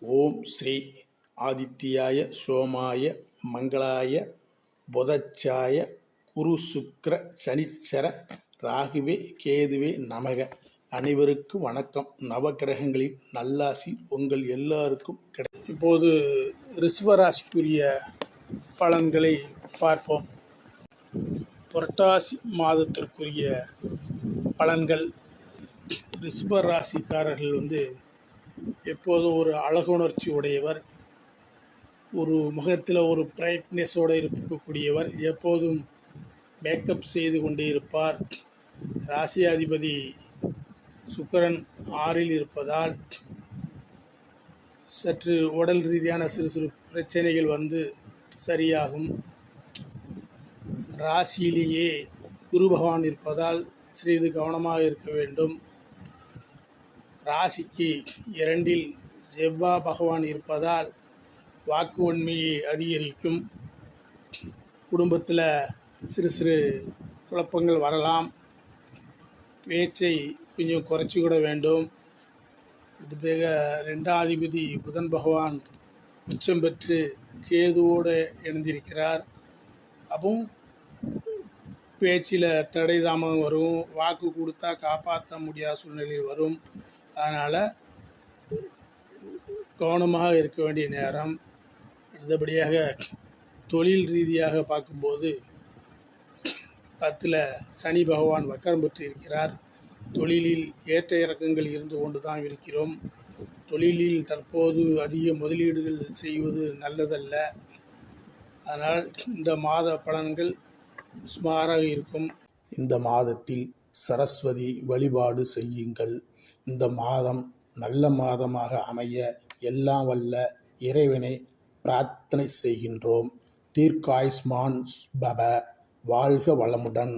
ஓம் ஸ்ரீ ஆதித்யாய சோமாய மங்களாய புதச்சாய குரு சுக்ர சனிச்சர ராகுவே கேதுவே நமக. அனைவருக்கும் வணக்கம். நவக்கிரகங்களின் நல்லாசி உங்கள் எல்லாருக்கும் கிடை. இப்போது ரிஷ்வராசிக்குரிய பலன்களை பார்ப்போம். புரட்டாசி மாதத்திற்குரிய பலன்கள். ரிஷப ராசிக்காரர்கள் வந்து எப்போதும் ஒரு அழகுணர்ச்சி உடையவர் ஒரு முகத்தில் ஒரு பிரைட்னஸோடு இருக்கக்கூடியவர் எப்போதும் மேக்கப் செய்து கொண்டே இருப்பார். ராசியாதிபதி சுக்கரன் ஆறில் இருப்பதால் சற்று உடல் ரீதியான சிறு சிறு பிரச்சனைகள் வந்து சரியாகும். ராசியிலேயே குரு பகவான் இருப்பதால் சிறிது கவனமாக இருக்க வேண்டும். ராசிக்கு இரண்டில் செவ்வா பகவான் இருப்பதால் வாக்கு உண்மையை அதிகரிக்கும். குடும்பத்தில் சிறு சிறு குழப்பங்கள் வரலாம். பேச்சை கொஞ்சம் குறைச்சி கூட வேண்டும். அது பேக ரெண்டாதிபதி புதன் பகவான் உச்சம் பெற்று கேதுவோடு இணைந்திருக்கிறார். அப்பவும் பேச்சில் தடை தாமதம் வரும். வாக்கு கொடுத்தா காப்பாற்ற முடியாத சூழ்நிலையில் வரும். அதனால் கவனமாக இருக்க வேண்டிய நேரம். அடுத்தபடியாக தொழில் ரீதியாக பார்க்கும்போது பத்தில் சனி பகவான் வக்கரம் பெற்றிருக்கிறார் தொழிலில் ஏற்ற இறக்கங்கள் இருந்து கொண்டு தான் இருக்கிறோம். தொழிலில் தற்போது அதிக முதலீடுகள் செய்வது நல்லதல்ல. அதனால் இந்த மாத பலன்கள் சுமாராக இருக்கும். இந்த மாதத்தில் சரஸ்வதி வழிபாடு செய்யுங்கள். இந்த மாதம் நல்ல மாதமாக அமைய எல்லாம் வல்ல இறைவனை பிரார்த்தனை செய்கின்றோம். தீர்க்காயுஷ்மான் பப வாழ்க வளமுடன்.